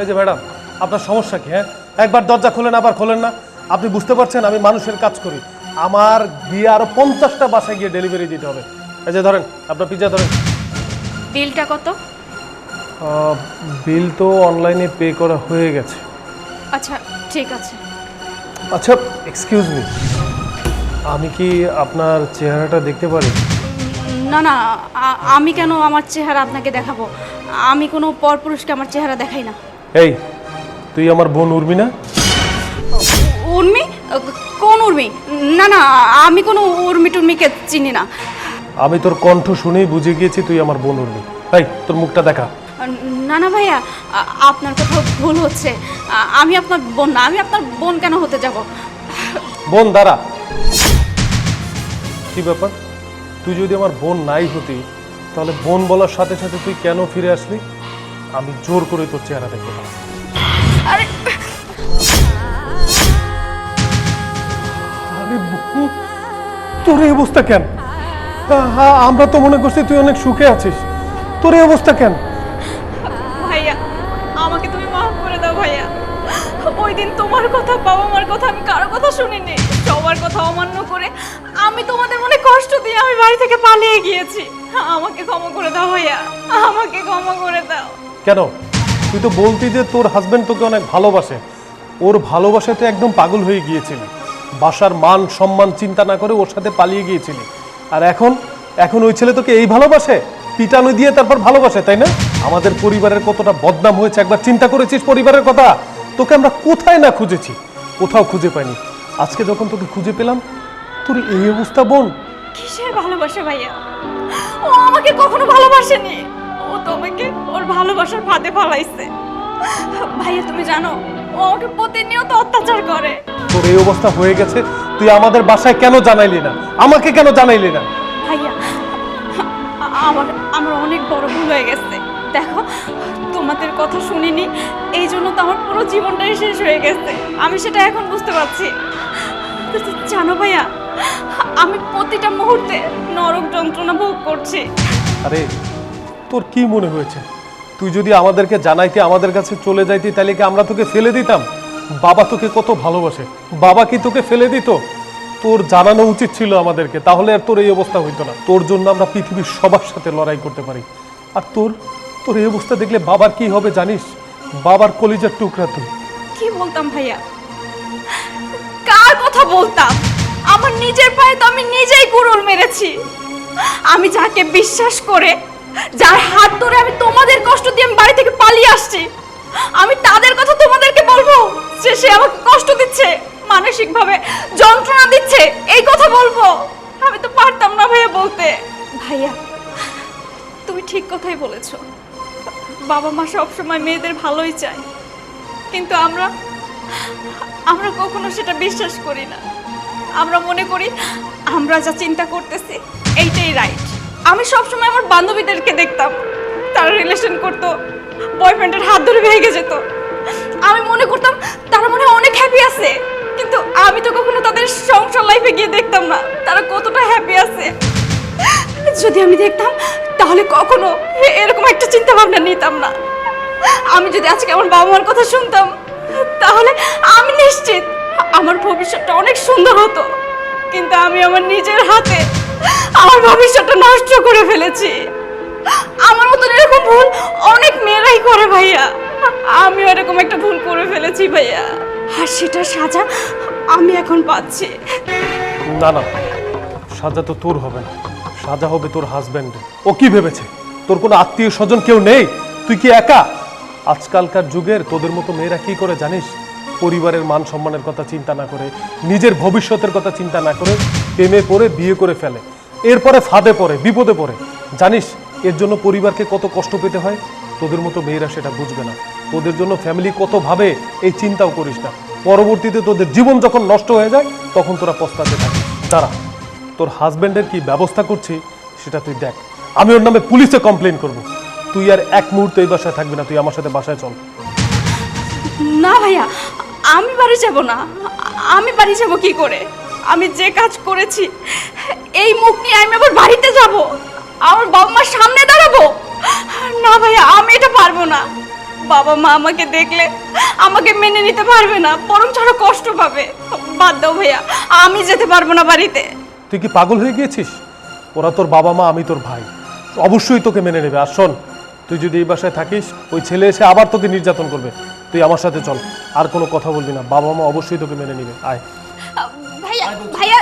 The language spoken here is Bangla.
এই যে ম্যাডাম আপনার সমস্যা কি হ্যাঁ? একবার দরজা খোলেন আবার খোলেন না। আপনি বুঝতে পারছেন আমি মানুষের কাজ করি। আমার গিয়ে আরও পঞ্চাশটা বাসায় গিয়ে ডেলিভারি দিতে হবে। এই যে ধরেন আপনার পিজা ধরেন। বিলটা কত? বিল তো অনলাইনে পে করা হয়ে গেছে। আচ্ছা ঠিক আছে। আচ্ছা এক্সকিউজ মি আমি কি আপনার চেহারাটা দেখতে পারি? না না আমি কেন আমার চেহারা আপনাকে দেখাবো? আমি কোনো পরপুরুষকে আমার চেহারা দেখাই না। এই তুই আমার বোন উর্মি না? উর্মি? কোন উর্মি? না না আমি কোনো উর্মি টুর্মিকে চিনি না। আমি তোর কণ্ঠ শুনেই বুঝে গিয়েছি তুই আমার বোন উর্মি। এই তোর মুখটা দেখা। না না ভাইয়া আপনার কোথাও ভুল হচ্ছে। আমি আপনার বোন না আমি আপনার বোন কেন হতে যাব? বোন দাঁড়া। কি ব্যাপার? তুই যদি আমার বোন নাই হতি তাহলে বোন বলার সাথে সাথে তুই কেন ফিরে আসলি? আমি জোর করে তোর চেহারা দেখতে পারি আরে আরে বোন, তোর এই অবস্থা কেন? আ- আমরা তো মনে করছি তুই অনেক সুখে আছিস। তোর এই অবস্থা কেন? ভাইয়া আমাকে তুমি মাফ করে দাও ভাইয়া। ওই দিন তোমার কথা বাবা মার কথা আমি কারও কথা শুনিনি। সবার কথা অমান্য করে আমি তোমাদের মনে কষ্ট দিয়ে আমি বাড়ি থেকে পালিয়ে গিয়েছি। আমাকে ক্ষমা করে দাও ভাইয়া। আমাকে ক্ষমা করে দাও। কেন? তুই তো বলতি যে তোর হাজবেন্ড তোকে অনেক ভালোবাসে। ওর ভালোবাসায় তুই একদম পাগল হয়ে গিয়েছিলি। বাসার মান সম্মান চিন্তা না করে ওর সাথে পালিয়ে গিয়েছিলি। আর এখন এখন ওই ছেলে তোকে এই ভালোবাসে? পিটানো দিয়ে তারপর ভালোবাসে, তাই না? আমাদের পরিবারের কতটা বদনাম হয়েছে, একবার চিন্তা করেছিস পরিবারের কথা? তোকে আমরা কোথায় না খুঁজেছি? কোথাও খুঁজে পাইনি। আজকে যখন তোকে খুঁজে পেলাম, তোর এই অবস্থা বোন। কিসের ভালোবাসা ভাইয়া? ও আমাকে কখনো ভালোবাসেনি। তোমাকে ওর ভালোবাসার ফাঁদে ফলাইছে। ভাইয়া তুমি জানো ও আমাকে প্রতিনিয়ত অত্যাচার করে। তোর এই অবস্থা হয়ে গেছে তুই আমাদের বাসায় কেন জানাইলি না? আমাকে কেন জানাইলি না? ভাইয়া আমার আমার অনেক বড় ভুল হয়ে গেছে। দেখো তোমাদের কথা শুনিনি এই জন্য তো আমার পুরো জীবনটাই শেষ হয়ে গেছে। আমি সেটা এখন বুঝতে পারছি। জানো ভাইয়া আমি প্রতিটা মুহূর্তে নরক যন্ত্রণা ভোগ করছি। আরে তোর কি মনে হয়েছে? তুই যদি আমাদেরকে জানাইতে আমাদের কাছে চলে যাইতি তাহলে কি আমরা তোকে ফেলে দিতাম? বাবা তোকে কত ভালোবাসে। বাবা কি তোকে ফেলে দিত? তোর জানানো উচিত ছিল আমাদেরকে, তাহলে আর তোর এই অবস্থা হইতো না। তোর জন্য আমরা পৃথিবীর সবার সাথে লড়াই করতে পারি। আর তোর তোর এই অবস্থা দেখলে বাবার কি হবে জানিস? বাবার কলিজার টুকরা তুই। কি বলতাম ভাইয়া? কার কথা বলতাম? আমার নিজের পায়ে তো আমি নিজেই কুড়ুল মেরেছি। আমি যাকে বিশ্বাস করে যার হাত ধরে আমি তোমাদের কষ্ট দিয়ে আমি বাড়ি থেকে পালিয়ে আসছি। আমি তাদের কথা তোমাদেরকে বলব, যে সে আমাকে কষ্ট দিচ্ছে, মানসিকভাবে যন্ত্রণা দিচ্ছে, এই কথা বলব। আমি তো পারতাম না ভাইয়া বলতে। ভাইয়া, তুমি ঠিক কথাই বলেছ। বাবা মা সবসময় মেয়েদের ভালোই চায়। কিন্তু আমরা আমরা কখনো সেটা বিশ্বাস করি না। আমরা মনে করি, আমরা যা চিন্তা করতেছি, এইটাই রাইট আমি সবসময় আমার বান্ধবীদেরকে দেখতাম। তারা রিলেশন করতো বয়ফ্রেন্ডের হাত ধরে ভেঙে যেত। আমি মনে করতাম তারা মনে অনেক হ্যাপি আছে। কিন্তু আমি তো কখনো তাদের সংসার লাইফে গিয়ে দেখতাম না। তারা কতটা হ্যাপি আছে। যদি আমি দেখতাম, তাহলে কখনো এরকম একটা চিন্তা ভাবনা নিতাম না। আমি যদি আজকে আমার বাবা মার কথা শুনতাম, তাহলে আমি নিশ্চিত আমার ভবিষ্যৎটা অনেক সুন্দর হতো। কিন্তু আমি আমার নিজের হাতে করে ফেলেছি। আমার মতন এরকম ভুল অনেক মেয়েরাই করে ভাইয়া। আমিও এরকম একটা ভুল করে ফেলেছি ভাইয়া। আর সেটা সাজা আমি এখন পাচ্ছি। না না, সাজা তো তোর হবে না। সাজা হবে তোর হাজব্যান্ড ও কি ভেবেছে? তোর কোনো আত্মীয় স্বজন কেউ নেই? তুই কি একা? আজকালকার যুগের তোদের মতো মেয়েরা কি করে জানিস? পরিবারের মান সম্মানের কথা চিন্তা না করে, নিজের ভবিষ্যতের কথা চিন্তা না করে, প্রেমে পড়ে বিয়ে করে ফেলে। এরপরে ফাঁদে পড়ে, বিপদে পড়ে। জানিস, এর জন্য পরিবারকে কত কষ্ট পেতে হয়? তোদের মতো মেয়েরা সেটা বুঝবে না। তোদের জন্য ফ্যামিলি কত ভাবে, এই চিন্তাও করিস না। পরবর্তীতে তোদের জীবন যখন নষ্ট হয়ে যায়, তখন তোরা পস্তাতে থাকিস। দাঁড়া, তোর হাজবেন্ডের কি ব্যবস্থা করছি সেটা তুই দেখ। আমি ওর নামে পুলিশে কমপ্লেন করব। তুই আর এক মুহূর্তে এই বাসায় থাকবি না, তুই আমার সাথে বাসায় চল। না ভাইয়া, আমি বাড়ি যাব না। আমি বাড়ি যাব কি করে? আমি যে কাজ করেছি, এই মুখ নিয়ে আমি আবার বাড়িতে যাব। আমার বাবা মার সামনে দাঁড়াবো? না ভাইয়া, আমি এটা পারব না। বাবা মা আমাকে দেখলে আমাকে মেনে নিতে পারবে না বরং আরও কষ্ট পাবে। বাদ দাও ভাইয়া, আমি যেতে পারব না বাড়িতে। তুই কি পাগল হয়ে গিয়েছিস? ওরা তোর বাবা মা, আমি তোর ভাই। অবশ্যই তোকে মেনে নেবে। আর শোন, তুই যদি এই বাসায় থাকিস, ওই ছেলে এসে আবার তোকে নির্যাতন করবে। তুই আমার সাথে চল, আর কোনো কথা বলবি না। বাবা মা অবশ্যই তোকে মেনে নেবে। আয়। ভাইয়া ভাইয়া